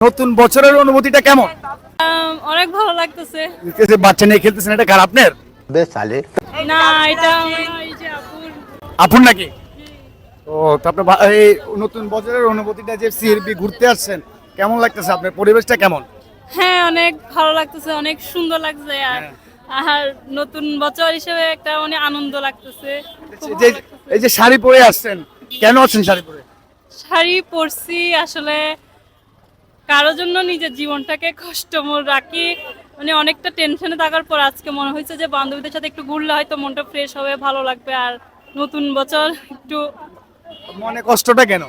নতুন বছরের অনুভূতিটা কেমন? অনেক ভালো লাগতেছে। বাচ্চা নিয়ে খেলতেছেন এটা কার আপনার? না এটা আপুর। নাকি? ও তারপরে এই নতুন বছরের অনুভূতিটা যে সিএরবি ঘুরতে আসছেন কেমন লাগতেছে আপনার? পরিবেশটা কেমন? হ্যাঁ অনেক ভালো লাগতেছে অনেক সুন্দর লাগছে আর হ্যাঁ। আর নতুন বছর হিসেবে একটা অনেক আনন্দ লাগতেছে এই যে শাড়ি পরে আসছেন কেন আসছেন শাড়ি পরে? শাড়ি পরছি আসলে কারোর জন্য নিজের জীবনটাকে কষ্টময় রাখি। মানে অনেকটা টেনশনে থাকার পর আজকে মনে হয়েছে যে বান্ধবীদের সাথে একটু ঘুরলে হয়তো মনটা ফ্রেশ হবে ভালো লাগবে। আর নতুন বছর একটু মনে কষ্টটা কেন.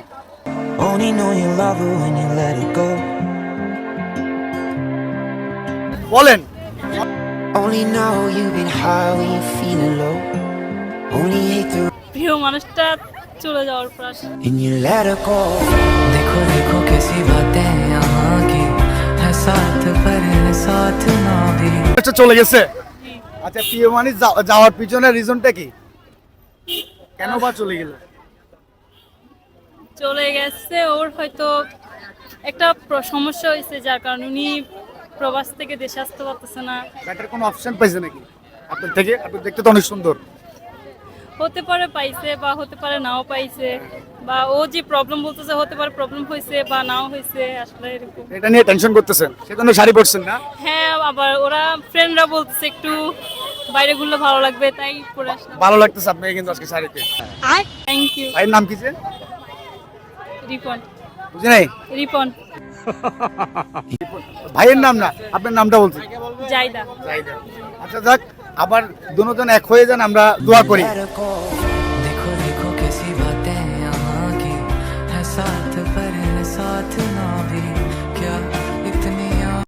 বলেন। প্রিয় মানুষটা চলে যাওয়ার পর আসলে and you let her go. देखो देखो कैसी बातें यहाँ की है साथ पर है साथ ना भी এটা চলে গেছে আচ্ছা প্রিয় মানুষ যা- যাওয়ার পিছনে রিজনটা কি কেন বা চলে গেল চলে গেছে ওর হয়তো একটা প্র- সমস্যা হয়েছে যার কারণে উনি প্রবাস থেকে দেশে আসতে পারতেছে না ব্যাটার কোনো অপশন পাইছে নাকি আপনার থেকে আপনি দেখতে তো অনেক সুন্দর হতে পারে পাইছে বা হতে পারে নাও পাইছে বা ও যে প্রবলেম বলতেছে হতে পারে প্রবলেম হয়েছে বা নাও হয়েছে আসলে এরকম। এটা নিয়ে টেনশন করতেছেন? সেজন্য শাড়ি পরছেন না? হ্যাঁ আবার ওরা ফ্রেন্ডরা বলতেছে একটু বাইরে ঘুরলে ভালো লাগবে তাই পরে আসলাম। ভালো লাগতেছে আপনাকে কিন্তু আজকে শাড়িতে থ্যাংক ইউ ভাইয়ের নাম কি যে? রিপন। বুঝি নাই? রিপন। ভাইয়ের নাম না আপনার নামটা বলছি। জাইদা। আচ্ছা যাক। আবার দুজন এক হয়ে যান আমরা দোয়া করি। साथ पर साथ